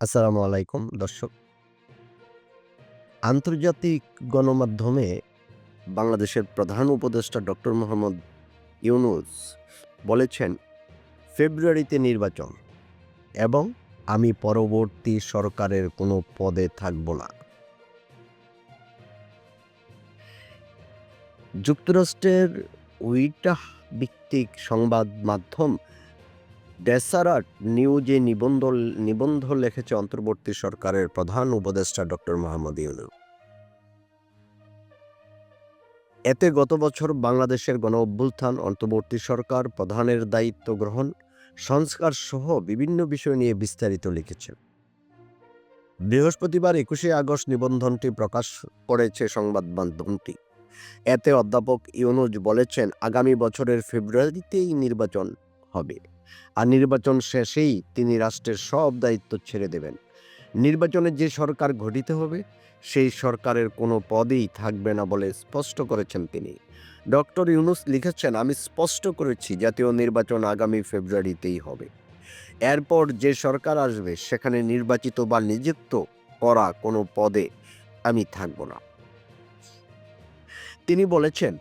আসসালামু আলাইকুম, দর্শক। আন্তর্জাতিক গণমাধ্যমে বাংলাদেশের প্রধান উপদেষ্টা ডক্টর মোহাম্মদ ইউনুস বলেছেন, ফেব্রুয়ারিতে নির্বাচন এবং আমি পরবর্তী সরকারের কোনো পদে থাকব না। যুক্তরাষ্ট্রের উইটাহ ভিত্তিক সংবাদ মাধ্যম ডেসারাট নিউজে নিবন্ধ নিবন্ধ লিখেছে অন্তর্বর্তী সরকারের প্রধান উপদেষ্টা ডক্টর মোহাম্মদ ইউনূস। এতে গত বছর বাংলাদেশের গণ অভ্যুত্থান, অন্তর্বর্তী সরকার প্রধানের দায়িত্ব গ্রহণ, সংস্কার সহ বিভিন্ন বিষয় নিয়ে বিস্তারিত লিখেছে। বৃহস্পতিবার একুশে আগস্ট নিবন্ধনটি প্রকাশ করেছে সংবাদ মাধ্যমটি। এতে অধ্যাপক ইউনুজ বলেছেন, আগামী বছরের ফেব্রুয়ারিতেই নির্বাচন হবে। আর নির্বাচন শেষেই তিনি রাষ্ট্রের সব দায়িত্ব ছেড়ে দেবেন। নির্বাচনে যে সরকার গঠিত হবে, সেই সরকারের কোনো পদেই থাকবে না বলে স্পষ্ট করেছেন তিনি। ডক্টর ইউনুস লিখেছেন, আমি স্পষ্ট করেছি জাতীয় নির্বাচন আগামী ফেব্রুয়ারিতেই হবে। এরপর যে সরকার আসবে, সেখানে নির্বাচিত বা নিযুক্ত করা কোনো পদে আমি থাকব না। তিনি বলেছেন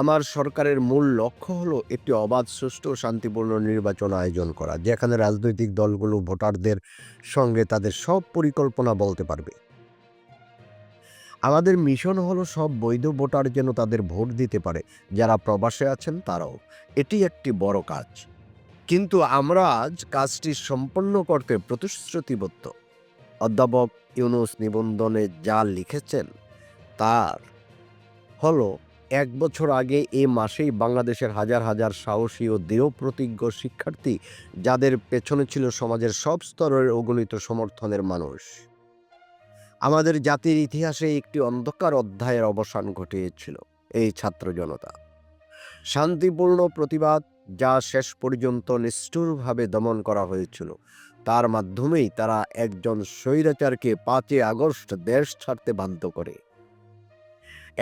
আমার সরকারের মূল লক্ষ্য হলো একটি অবাধ, সুষ্ঠু ও শান্তিপূর্ণ নির্বাচন আয়োজন করা, যেখানে রাজনৈতিক দলগুলো ভোটারদের সঙ্গে তাদের সব পরিকল্পনা বলতে পারবে। আমাদের মিশন হলো সব বৈধ ভোটার যেন তাদের ভোট দিতে পারে, যারা প্রবাসে আছেন তারাও। এটি একটি বড় কাজ। কিন্তু আমরা আজ কাজটি সম্পন্ন করতে প্রতিশ্রুতিবদ্ধ। অধ্যাপক ইউনুস নিবন্ধনে যা লিখেছেন, তার হলো এক বছর আগে এ মাসেই বাংলাদেশের হাজার হাজার সাহসী ও দৃঢ়প্রতিজ্ঞ শিক্ষার্থী, যাদের পেছনে ছিল সমাজের সব স্তরের অগণিত সমর্থনের মানুষ। আমাদের জাতির ইতিহাসে একটি অন্ধকার অধ্যায়ের অবসান ঘটিয়েছিল, এই ছাত্র জনতা। শান্তিপূর্ণ প্রতিবাদ, যা শেষ পর্যন্ত নিষ্ঠুরভাবে দমন করা হয়েছিল, তার মাধ্যমেই তারা একজন স্বৈরাচারকে পাঁচই আগস্ট দেশ ছাড়তে বাধ্য করে।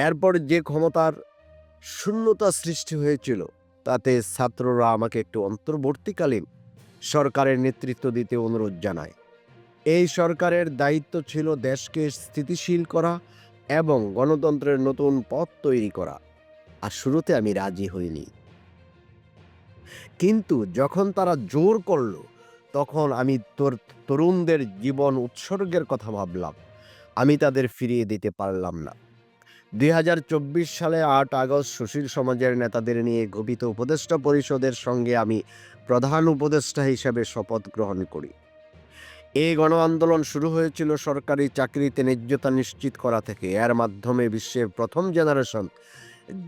এরপর যে ক্ষমতার শূন্যতা সৃষ্টি হয়েছিল। তাতে ছাত্ররা আমাকে একটু অন্তর্বর্তীকালীন সরকারের নেতৃত্ব দিতে অনুরোধ জানায়। এই সরকারের দায়িত্ব ছিল দেশকে স্থিতিশীল করা এবং গণতন্ত্রের নতুন পথ তৈরি করা। আর শুরুতে আমি রাজি হইনি। কিন্তু যখন তারা জোর করল, তখন আমি তোর, তরুণদের জীবন উৎসর্গের কথা ভাবলাম। আমি তাদের ফিরিয়ে দিতে পারলাম না। দুই হাজার চব্বিশ সালে আট আগস্ট সুশীল সমাজের নেতাদের নিয়ে গঠিত উপদেষ্টা পরিষদের সঙ্গে আমি প্রধান উপদেষ্টা হিসেবে শপথ গ্রহণ করি। এই গণ আন্দোলন শুরু হয়েছিল সরকারি চাকরিতে ন্যায্যতা নিশ্চিত করা থেকে। এর মাধ্যমে বিশ্বের প্রথম জেনারেশন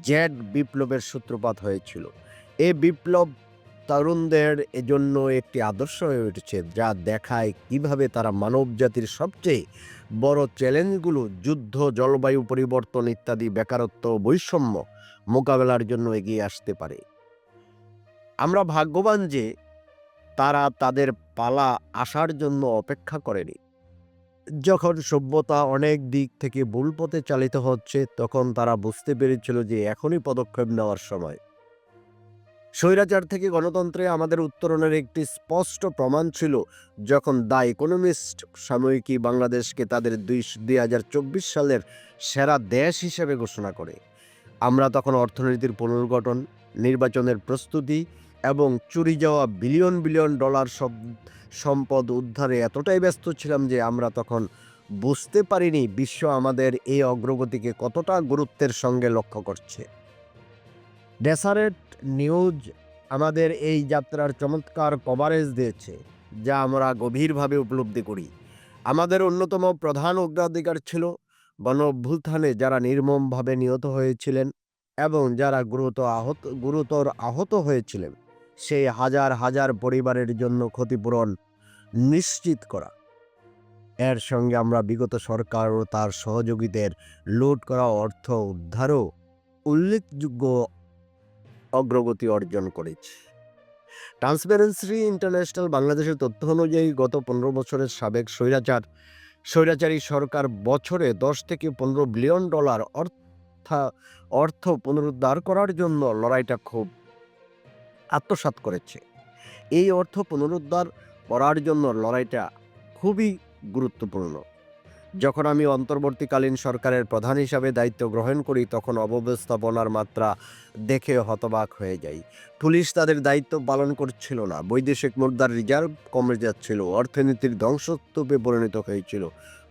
জেড বিপ্লবের সূত্রপাত হয়েছিল। এই বিপ্লব তরুণদের এজন্য একটি আদর্শ হয়ে উঠেছে, যা দেখায় কীভাবে তারা মানব জাতির সবচেয়ে বড় চ্যালেঞ্জগুলো, যুদ্ধ, জলবায়ু পরিবর্তন ইত্যাদি বেকারত্ব বৈষম্য মোকাবেলার জন্য এগিয়ে আসতে পারে। আমরা ভাগ্যবান যে তারা তাদের পালা আসার জন্য অপেক্ষা করেনি। যখন সভ্যতা অনেক দিক থেকে ভুল পথে চালিত হচ্ছে, তখন তারা বুঝতে পেরেছিল যে এখনই পদক্ষেপ নেওয়ার সময়। স্বৈরাচার থেকে গণতন্ত্রে আমাদের উত্তরণের একটি স্পষ্ট প্রমাণ ছিল যখন দ্য ইকোনমিস্ট সাময়িকী বাংলাদেশকে তাদের দুই দুই হাজার চব্বিশ সালের সেরা দেশ হিসেবে ঘোষণা করে। আমরা তখন অর্থনীতির পুনর্গঠন, নির্বাচনের প্রস্তুতি এবং চুরি যাওয়া বিলিয়ন বিলিয়ন ডলার সব সম্পদ উদ্ধারে এতটাই ব্যস্ত ছিলাম যে আমরা তখন বুঝতে পারিনি বিশ্ব আমাদের এই অগ্রগতিকে কতটা গুরুত্বের সঙ্গে লক্ষ্য করছে। ডেসারেট নিউজ আমাদের এই যাত্রার চমৎকার কভারেজ দিয়েছে, যা আমরা গভীরভাবে উপলব্ধি করি। আমাদের অন্যতম প্রধান অগ্রাধিকার ছিল গণ অভ্যুত্থানে যারা নির্মমভাবে নিহত হয়েছিলেন এবং যারা গুরুত আহত, গুরুতর আহত হয়েছিলেন সেই হাজার হাজার পরিবারের জন্য ক্ষতিপূরণ নিশ্চিত করা। এর সঙ্গে আমরা বিগত সরকার ও তার সহযোগীদের লুট করা অর্থ উদ্ধারও উল্লেখযোগ্য অগ্রগতি অর্জন করেছে। ট্রান্সপারেন্সি ইন্টারন্যাশনাল বাংলাদেশের তথ্য অনুযায়ী গত পনেরো বছরের সাবেক স্বৈরাচার, স্বৈরাচারী সরকার বছরে দশ থেকে পনেরো বিলিয়ন ডলার অর্থা, অর্থ পুনরুদ্ধার করার জন্য লড়াইটা খুব আত্মসাৎ করেছে। এই অর্থ পুনরুদ্ধার করার জন্য লড়াইটা খুবই গুরুত্বপূর্ণ। যখন আমি অন্তর্বর্তীকালীন সরকারের প্রধান হিসাবে দায়িত্ব গ্রহণ করি, তখন অব্যবস্থাপনার মাত্রা দেখে হতবাক হয়ে যাই। পুলিশ তাদের দায়িত্ব পালন করছিল না। বৈদেশিক মুদ্রার রিজার্ভ কমে যাচ্ছিল। অর্থনীতির ধ্বংসস্তূপে পরিণত হয়েছিল।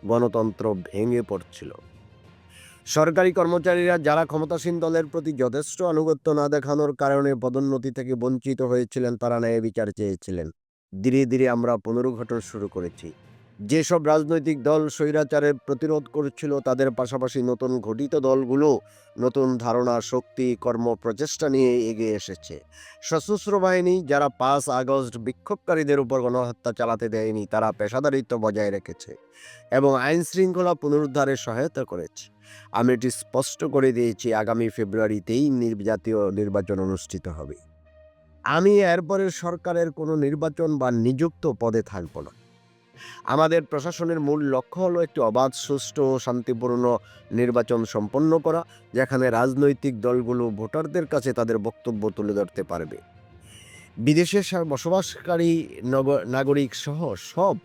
গণতন্ত্র ভেঙে পড়ছিল। সরকারি কর্মচারীরা যারা ক্ষমতাসীন দলের প্রতি যথেষ্ট আনুগত্য না দেখানোর কারণে পদোন্নতি থেকে বঞ্চিত হয়েছিলেন, তারা ন্যায় বিচার চেয়েছিলেন। ধীরে ধীরে আমরা পুনর্গঠন শুরু করেছি। যেসব রাজনৈতিক দল স্বৈরাচারের প্রতিরোধ করছিল, তাদের পাশাপাশি নতুন ঘটিত দলগুলো নতুন ধারণা, শক্তি কর্ম প্রচেষ্টা নিয়ে এগিয়ে এসেছে। সশস্ত্র বাহিনী যারা পাঁচ আগস্ট বিক্ষোভকারীদের উপর গণহত্যা চালাতে দেয়নি, তারা পেশাদারিত্ব বজায় রেখেছে এবং আইন শৃঙ্খলা পুনরুদ্ধারে সহায়তা করেছে। আমি এটি স্পষ্ট করে দিয়েছি, আগামী ফেব্রুয়ারিতেই নির- জাতীয় নির্বাচন অনুষ্ঠিত হবে। আমি এরপরের সরকারের কোনো নির্বাচন বা নিযুক্ত পদে থাকব না। আমাদের প্রশাসনের মূল লক্ষ্য হলো একটি অবাধ, সুষ্ঠু ও শান্তিপূর্ণ নির্বাচন সম্পন্ন করা, যেখানে রাজনৈতিক দলগুলো ভোটারদের কাছে তাদের বক্তব্য তুলে ধরতে পারবে। বিদেশে বসবাসকারী নগ- নাগরিক সহ সব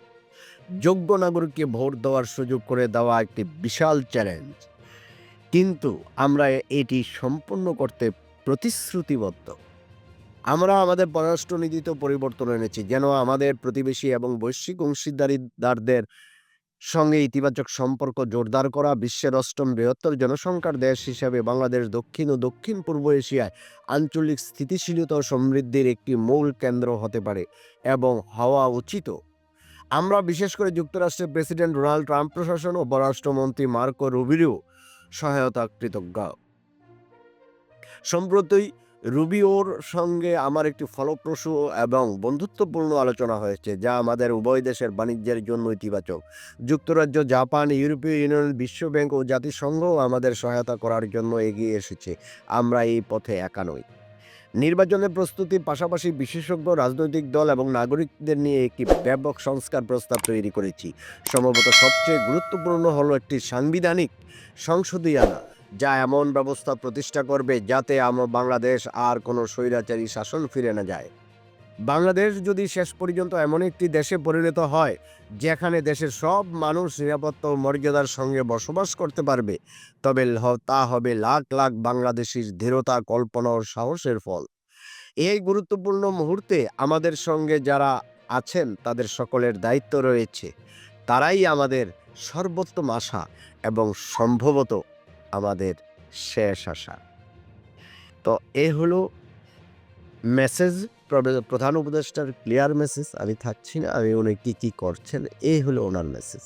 যোগ্য নাগরিককে ভোট দেওয়ার সুযোগ করে দেওয়া একটি বিশাল চ্যালেঞ্জ। কিন্তু আমরা এটি সম্পূর্ণ করতে প্রতিশ্রুতিবদ্ধ। আমরা আমাদের পররাষ্ট্রনীতিতে পরিবর্তন এনেছি, যেন আমাদের প্রতিবেশী এবং বৈশ্বিক অংশীদারিদারদের সঙ্গে ইতিবাচক সম্পর্ক জোরদার করা বিশ্বের অষ্টম বৃহত্তর জনসংখ্যার দেশ হিসাবে বাংলাদেশ দক্ষিণ ও দক্ষিণ পূর্ব এশিয়ায় আঞ্চলিক স্থিতিশীলতা ও সমৃদ্ধির একটি মূল কেন্দ্র হতে পারে এবং হওয়া উচিত। আমরা বিশেষ করে যুক্তরাষ্ট্রের প্রেসিডেন্ট ডোনাল্ড ট্রাম্প প্রশাসন ও পররাষ্ট্রমন্ত্রী মার্কো রুবিরও সহায়তা কৃতজ্ঞ। সম্প্রতি রুবিওর সঙ্গে আমার একটি ফলপ্রসূ এবং বন্ধুত্বপূর্ণ আলোচনা হয়েছে, যা আমাদের উভয় দেশের বাণিজ্যের জন্য ইতিবাচক। যুক্তরাজ্য, জাপান, ইউরোপীয় ইউনিয়ন, বিশ্বব্যাংক ও জাতিসংঘও আমাদের সহায়তা করার জন্য এগিয়ে এসেছে। আমরা এই পথে একা নই। নির্বাচনের প্রস্তুতির পাশাপাশি বিশেষজ্ঞ, রাজনৈতিক দল এবং নাগরিকদের নিয়ে একটি ব্যাপক সংস্কার প্রস্তাব তৈরি করেছি। সম্ভবত সবচেয়ে গুরুত্বপূর্ণ হলো একটি সাংবিধানিক সংসদীয় আনা যা এমন ব্যবস্থা প্রতিষ্ঠা করবে যাতে আমার বাংলাদেশ আর কোনো স্বৈরাচারী শাসন ফিরে না যায়। বাংলাদেশ যদি শেষ পর্যন্ত এমন একটি দেশে পরিণত হয়, যেখানে দেশের সব মানুষ নিরাপত্তা ও মর্যাদার সঙ্গে বসবাস করতে পারবে, তবে তা হবে লাখ লাখ বাংলাদেশির দৃঢ়তা, কল্পনা ও সাহসের ফল। এই গুরুত্বপূর্ণ মুহূর্তে আমাদের সঙ্গে যারা আছেন, তাদের সকলের দায়িত্ব রয়েছে। তারাই আমাদের সর্বোত্তম আশা এবং সম্ভবত আমাদের শেষ আশা। তো এ হলো মেসেজ প্রধান উপদেষ্টার ক্লিয়ার মেসেজ আমি থাকছি না, আমি উনি কী কী করছেন এই হলো ওনার মেসেজ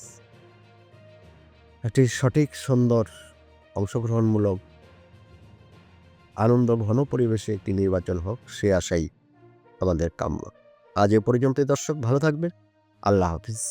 একটি সঠিক, সুন্দর, অংশগ্রহণমূলক, আনন্দ ঘন পরিবেশে একটি নির্বাচন হোক, সে আশাই আমাদের কাম্য। আজ এ পর্যন্ত দর্শক, ভালো থাকবেন। আল্লাহ হাফিজ।